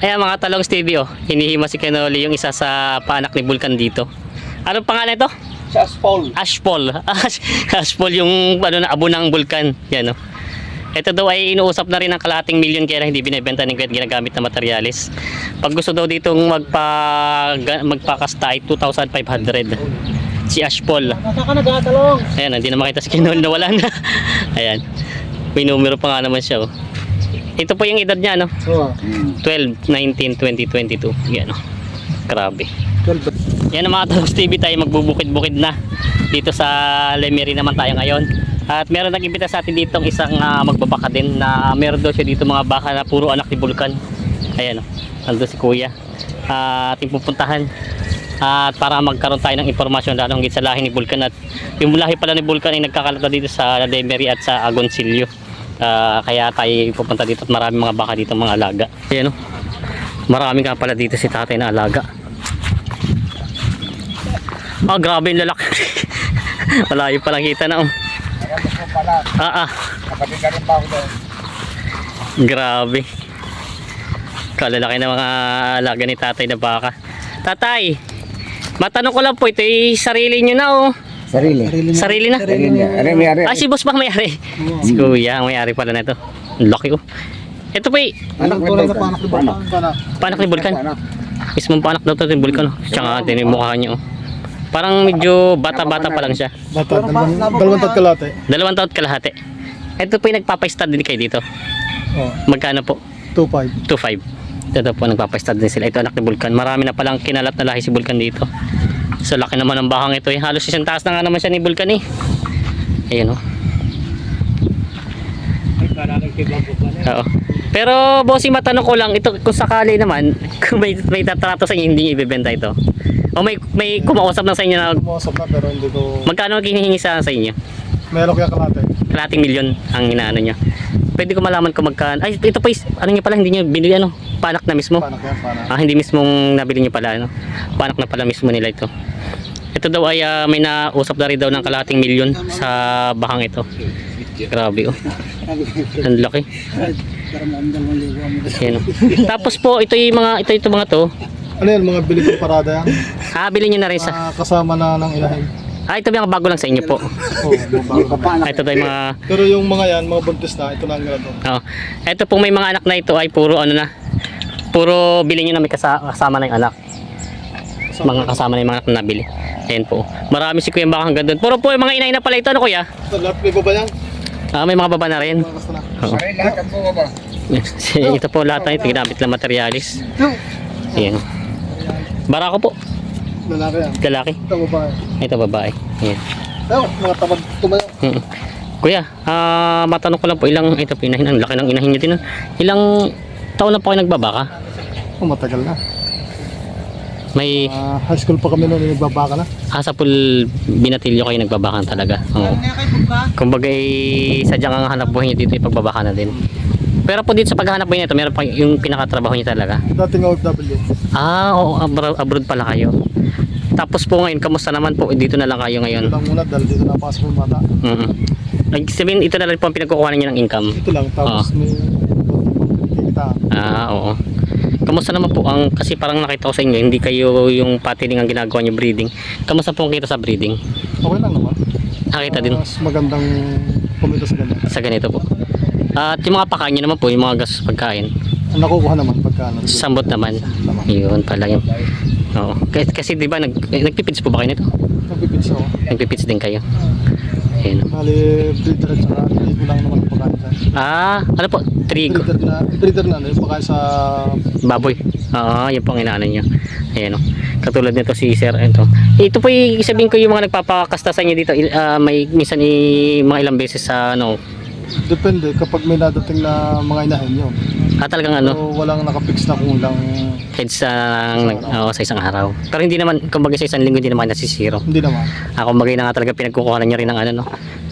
Ayan mga talong Stevie oh. Hinihima si Kenoli yung isa sa paanak ni Vulcan dito. Anong pangalan ito? Paul. Ashpol. Ash, Ashpol yung ano na abo ng Vulcan. Yan oh. Ito daw ay inuusap na rin ng kalahating milyon kaya hindi binibenta ni Kuya at ginagamit na materyales. Pag gusto daw ditong magpa, magpakasta ay 2,500. Si Ashpol. Nasa ka nagatalong? Ayan, hindi na makita si Kinol na wala na. Ayan. May numero pa nga naman siya oh. Ito po yung edad niya no. Oo. 12, 19, 20, 22. Yan oh. Grabe. 12. Yan mga talong TV tayo magbubukid-bukid na. Dito sa Lemery naman tayo ngayon. At meron nag-imbita sa atin dito ang isang ah, magbabaka din na meron daw siya dito mga baka na puro anak ni Vulcan. Ayan oh. Nandun si Kuya. Ah, ating pupuntahan. At para magkaroon tayo ng impormasyon lalo hanggang sa lahi ni Vulcan at yung lahi pala ni Vulcan ay nagkakalata dito sa Lemery at sa Agoncillo. Ah, kaya tayo pupunta dito at maraming mga baka dito mga alaga. Ayan oh. Marami nga pala dito si tatay na alaga. Ah, grabe yung lalaki. Malayo palang kita na oh. Ayan pala. Ah, ah. Kapatid ka pa ako. Grabe. Kalalaki na mga alaga ni tatay na baka. Tatay, matanong ko lang po, ito ay sarili nyo na oh. Sarili. Sarili na? Sarili niya. Ano may ari? Ah, si boss ba ang may-ari? Si kuya, ang may-ari pala na ito. Ang Laki oh. Ito po eh, Anak mo na panak ni Panak. panak ni Vulcan. Mismong panak daw ito ni Vulcan oh. Tsaka din yung mukha niya oh. Parang medyo bata-bata pa lang siya. Bata, dalawang, dalawang taon kalate. Dalawang taon kalahati. Ito po yung nagpapa-stud din kayo dito. Oh, Magkano po? 2.5. 2.5. Ito po nagpapa-stud din sila. Ito anak ni Vulcan. Marami na palang kinalat na lahi si Vulcan dito. So laki naman ng bakang ito. Eh. Halos isang taas na nga naman siya ni Vulcan eh. Ayan oh. Oo. Pero bossy matanong ko lang ito kung sakali naman kung may may tatrato sa inyo hindi niyo ibebenta ito. O may may kumausap na sa inyo na Kumasap na pero hindi ko... magkano ang hinihingi sa sa inyo? Meron kaya kalate. kalating milyon ang inaano niya. Pwede ko malaman kung magkano. Ay, ito pa is, ano niya pala, hindi niya binili ano, panak na mismo. Paano kaya? Paano? Ah, hindi mismong nabili niya pala, ano. Panak na pala mismo nila ito. Ito daw ay ah, may nausap na rin daw ng kalating milyon sa bahang ito. Grabe oh. Ang laki. Yan, oh. Tapos po, ito yung mga, ito, ito mga to. Ano yan, mga bili kong parada yan? Ah, bilhin niyo na rin sa, Ah, kasama na ng ilahin. Ah, ito yung bago lang sa inyo po. Oh, ito yung mga, Pero yung mga yan, mga buntis na, ito na ang ganito. Oh. Ito pong may mga anak na ito ay puro ano na. Puro bilhin niyo na may kasa- kasama na yung anak. Mga kasama na yung mga anak na nabili. Ayan po. Marami si Kuya baka hanggang doon. Puro po yung mga inay na pala ito. Ano Kuya? Ito, lahat may baba yan. Ah, may mga baba na rin. Na. Oo. Sarili lahat ang bunga ba? ito po lahat ng ito. Ginamit lang materialis. Ayan. Barako po. Lalaki yan. Lalaki. Ito babae. Ito babae. Ayan. Ito, mga tamad tumayo. Mm. Kuya, ah matanong ko lang po ilang ito po inahin. Ang laki ng inahin niyo din. ah. Ilang taon na po kayo nagbabaka? Oh, matagal na. May Ah, high school pa kami noon, nagbabaka na. Asa po binatilyo kayo nagbabakan talaga. Oo. Kumbaga eh, sadyang ang hanap buhay niyo dito ay pagbabaka na din. Pero po dito sa paghahanap buhay nito, meron pa yung pinakatrabaho niyo talaga. Dating OFW. Ah, oo, abroad, abroad pala kayo. Tapos po ngayon, kamusta naman po? Dito na lang kayo ngayon. Ito lang muna dahil dito napasok yung bata. Mm Like, sabihin, ito na lang po ang pinagkukuha niyo ng income. Ito lang, tapos may kita. Ah, oo. Kamusta naman po ang kasi parang nakita ko sa inyo hindi kayo yung patiling ang ginagawa niyo breeding. Kamusta po ang kita sa breeding? Okay lang naman. Nakita din Mas magandang kumita sa ganyan. sa ganito po. At yung mga pakain niyo naman po, yung mga gas pagkain. Nakukuha naman pagka ano. Sambot naman. Yun pala yun. Oo. Kasi, kasi di ba nag, eh, nagpipits po ba kayo nito? Nagpipits ako. Nagpipits din kayo. Ayun. Bali, breeder at saka ko lang naman ang pagkain dyan. Ah, ano po? Trigo. Breeder na, breeder na, ano, yung pagkain sa Baboy. Oo, yun po ang inaano niya. Ayan o. Katulad nito si Sir. Ito. Ito po yung sabihin ko yung mga nagpapakasta sa inyo dito. il- ah, may minsan i, mga ilang beses sa ano. Depende kapag may nadating na mga inahin yun. Ah, talagang ano. So, walang nakapix na kung ilang, Heads sa, oo, sa isang araw. Pero hindi naman, kumbaga sa isang linggo hindi naman nasisiro. hindi naman. Ah, kumbaga na nga talaga pinagkukuha niya rin ng ano no.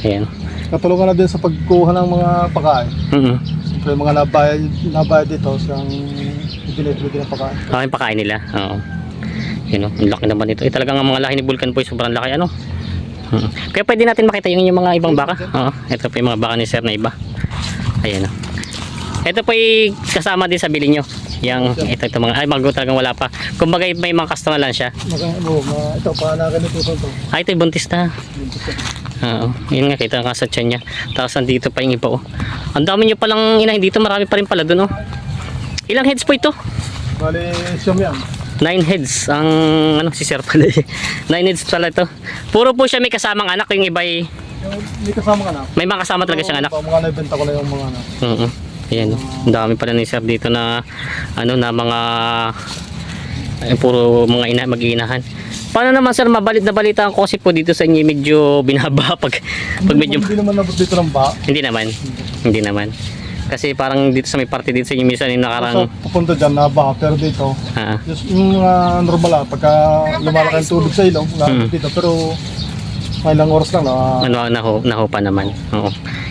Ayan. Katulungan na din sa pagkuha ng mga pagkain. Mm Siyempre, yung mga nabayad, nabayad dito, siyang din ang pagkain. Okay, yung pakain nila. Oo. Yun ang laki naman ito. Eh, talagang ang mga lahi ni Vulcan po ay sobrang laki ano. Mm. Kaya pwede natin makita yung inyong mga ibang baka. Oo, ito po yung mga baka ni Sir na iba. Ayan o. Ito po yung kasama din sa bili nyo. Yang ito, ito mga, ay bago talagang wala pa. Kumbaga may mga customer lang siya. Mga, ano, mga, ito, paanakan ito ito. Ay, ito buntis na. Oo, yun nga, kita nga sa tiyan niya. Tapos nandito pa yung iba, oh. Ang dami nyo palang inahin dito, marami pa rin pala dun, oh. Ilang heads po ito? Bali, siyam yan. Nine heads ang ano si Sir pala eh. Nine heads pala ito. Puro po siya may kasamang anak, yung iba ay Yung, may kasama ka na. may mga kasama talaga siyang anak. Mga naibenta ko na yung mga ano. Oo. Ayan, ang dami pala ni Sir dito na ano na mga ay, puro mga ina mag-iinahan. Paano naman Sir, mabalit na balita ko kasi po dito sa inyo medyo binaba pag pag medyo Hindi naman nabot dito ng ba. hindi naman. Hindi naman. Kasi parang dito sa may party dito sa inyo minsan yung So, nakarang pupunta dyan na ba, pero dito, ah, yung mga normal ah, pagka lumalaki ang tubig sa ilong, Hmm. mm. dito, pero may ilang oras lang na ano naho naho pa naman. Oo.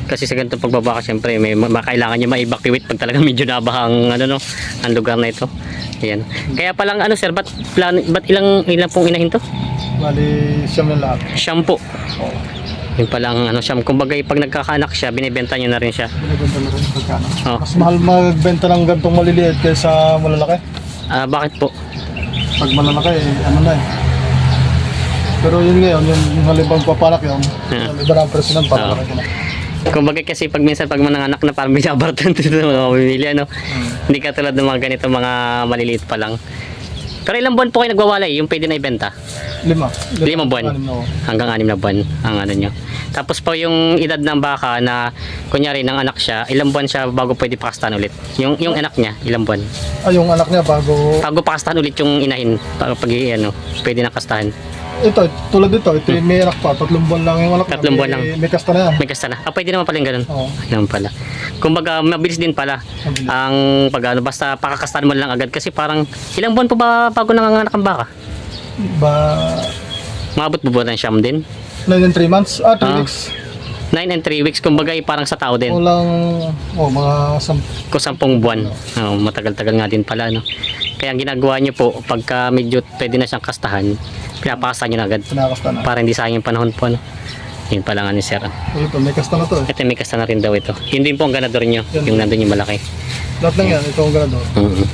Kasi sa ganitong pagbabaka syempre may ma- ma- kailangan niya ma-evacuate pag talagang medyo nabaha ang ano no, ang lugar na ito. Ayan. Kaya palang ano sir, ba't, plan, ba't ilang ilang pong inahin to? bali siyam na lahat. Shampoo. Yung palang ano siyam, kumbaga pag nagkakaanak siya, binibenta niyo na rin siya. Binibenta na rin pagkano. Oh. Mas mahal magbenta ng gantong maliliit kaysa malalaki. Ah, bakit po? Pag malalaki, eh, ano na eh. Pero yun ngayon, yung, yung halimbawa papanak yun, Yeah. iba na ang presyo ng Oo. papanak yun. Kumbaga kasi pag minsan pag mananganak na parang binabaratan dito ng mga pamilya, ano? Hindi ka tulad ng mga ganito mga maliliit pa lang. Pero ilang buwan po kayo nagwawalay, yung pwede na ibenta? Lima. Limang buwan. Anim na, hanggang anim na buwan ang ano nyo. Tapos po yung edad ng baka na kunyari ng anak siya, ilang buwan siya bago pwede pakastan ulit. Yung yung anak niya, ilang buwan. Ah, yung anak niya bago, Bago pakastan ulit yung inahin, para pag ano, pwede na kastahan. Ito, tulad dito, ito yung may anak pa, tatlong buwan lang yung anak niya. Tatlong buwan lang. May kasta na yan. May kasta na. Ah, pwede naman pala yung ganun. Oo. Ayun pala. Kumbaga, mabilis din pala Mabilis. ang pag ano, basta pakakastan mo lang agad kasi parang ilang buwan po ba bago nanganganak ang baka? Ba, Maabot po ba ng siyam din? 9 and 3 months, ah, 3 Ah. weeks. 9 and 3 weeks, kumbaga eh, parang sa tao din. Walang, oh, mga sam, ko sampung buwan. Oh, matagal-tagal nga din pala, no? Kaya ang ginagawa nyo po, pagka medyo pwede na siyang kastahan, pinapakasta nyo na agad. pinakasta na. Para hindi sayang yung panahon po, no? Yun pala nga ni Sir. Ito, may kasta na to eh. Ito may kasta na rin daw ito. Yun din po ang ganador nyo, Yan. yung nandun yung malaki. Lahat lang yan, ito ang ganado. Mhm.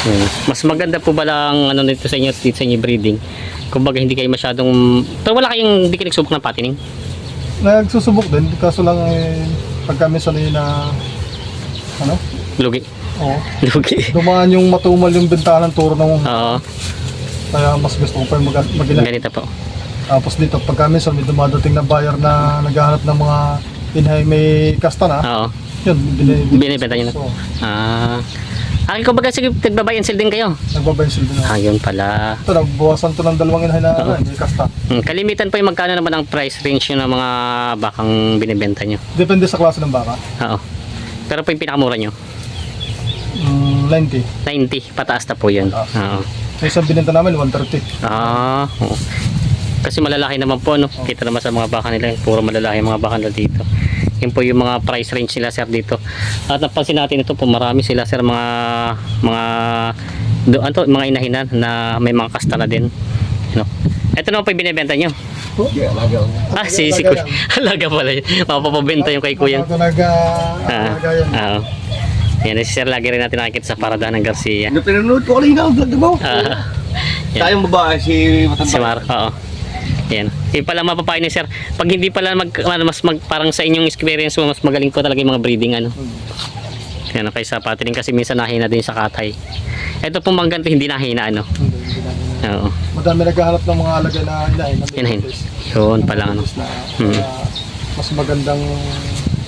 Mm. Mas maganda po ba lang ano nito sa inyo, dito sa inyo breeding? Kumbaga hindi kayo masyadong... Pero wala kayong hindi kayo nagsubok ng patining? Nagsusubok din, kaso lang eh, pagka minsan eh na, ano, Lugi. oh, Lugi. dumaan yung matumal yung bentahan ng turo ng, Oo, kaya mas gusto ko pa yung mag ganito po. Tapos dito, pagka minsan may dumadating na buyer na naghahanap ng mga inhay may kasta na, Oo. yun, bini- Binibenta nyo na? So, Ah... Akin kumbaga sige, nagbabuy and sell din kayo. nagbabensil din ako. Ah, yun pala. Ito, nagbawasan to ng dalawang na ano, may kasta. Hmm, kalimitan po yung magkano naman ang price range nyo ng mga bakang binibenta nyo. Depende sa klase ng baka. Oo. Pero po yung pinakamura nyo, Mm, 90. 90, pataas na po yun. Ah. Oo. Sa isang binenta namin, 130. Ah, oo. Kasi malalaki naman po, no? Kita naman sa mga baka nila, puro malalaki ang mga baka nila dito. Yun po yung mga price range nila, sir, dito. At napansin natin ito po, marami sila, sir, mga, mga, do, ano, to, mga inahinan na may mga kasta na din. No? Ito naman po yung binibenta nyo. Yeah. Ah, si, si Kuya. Halaga pala yun. Mapapabenta yung kay Kuya. Nag, Ah, uh, yan. si Sir lagi rin natin nakikita sa paradahan ng Garcia. Ano pinanood ko kanina ang vlog mo? Ah. Tayong babae, si Si Mar, oo. Yan. Yung pala mapapayo ni Sir, pag hindi pala mag, ano, mas mag, parang sa inyong experience mo, mas magaling po talaga yung mga breeding, ano. Yan, kaysa patining kasi minsan nahina din sa katay. Ito pong mga ganito, hindi nahina, ano. Hindi, hindi na- Oo. Madami naghahanap ng mga alagay na inahin. na may Inahin. place. Yun pala, ano. Na, Hmm. kaya mas magandang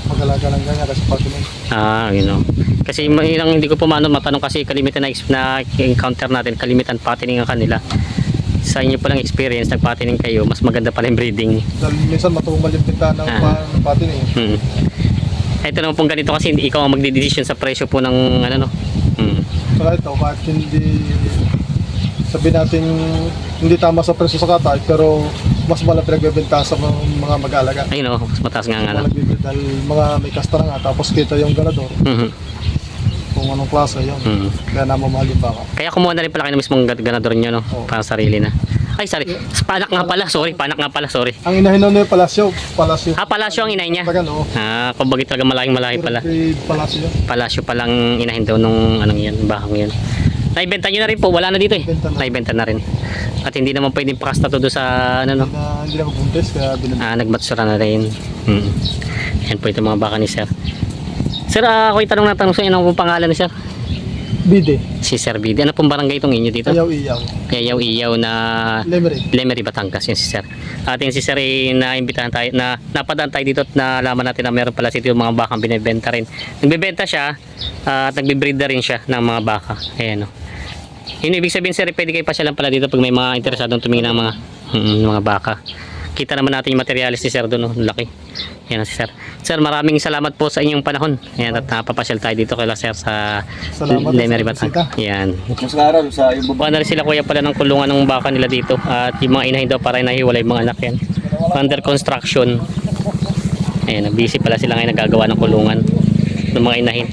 mag-alaga ng ganyan kasi patining. Ah, you know. Kasi ma- yun ang hindi ko po maano matanong kasi kalimitan na, na encounter natin, kalimitan patining ang kanila. Sa inyo palang experience, nagpatining kayo, mas maganda pala yung breeding. Dahil minsan matumal yung pintahan ng Ah. pa- ng patining. Hmm. Ito naman pong ganito kasi hindi ikaw ang magdidesisyon sa presyo po ng ano no. Hmm. Saka ito, kahit hindi sabihin natin hindi tama sa presyo sa katay, pero mas malaki pinagbebenta sa mga, mag-alaga. Ayun oh, mas mataas nga. Malaki dahil mga may kasta nga, tapos kita yung ganador, Mhm. Kung anong klase yun. Mhm. Kaya namamahal yung baka. Kaya kumuha na rin pala kayo ng mismong gan- ganador nyo no, Oo. para sa sarili na. Ay, sorry. Panak nga pala. Sorry, panak nga pala. Sorry. Ang inahin nun yung palasyo. Palasyo. Ah, palasyo ang inahin niya. Tagan, oo. Ah, kumbaga talaga malaking malaki pala. Grade palasyo. Palasyo palang inahin daw nung anong yan, bakang yan. Naibenta nyo na rin po, wala na dito eh. Benta na. Naibenta na rin. At hindi naman pwedeng pakasta to doon sa ano no. Na hindi na mabuntis kaya binili. Ah, nagmatsura na rin. Hmm. Yan po itong mga baka ni sir. Sir, ah, ako itanong na tanong sa inyo, ano pong pangalan ni sir? Bide. Si Sir Bidi. Ano pong barangay itong inyo dito? Ayaw iyaw. Yayaw Iyaw na Lemery. Lemery, Batangas, yun si Sir. At yun si Sir ay naimbitahan tayo, na napadaan tayo dito at nalaman natin na meron pala dito yung mga bakang binibenta rin. Nagbebenta siya ah, at nagbibreed na rin siya ng mga baka. Ayan o. Yun ibig sabihin Sir, pwede kayo pa siya lang pala dito pag may mga interesadong tumingin ng mga, mm, mga baka. Kita naman natin yung materialis ni Sir doon, oh. laki. Yan si Sir. Sir, maraming salamat po sa inyong panahon. Ayan, at napapasyal tayo dito kay Sir sa Salamat Lemery, sa Batangas. Yan. Mas karal sa na rin sila kuya pala ng kulungan ng baka nila dito at yung mga inahin daw para nahiwalay yung mga anak yan. Under construction. Ayan, busy pala sila ngayon nagagawa ng kulungan ng mga inahin.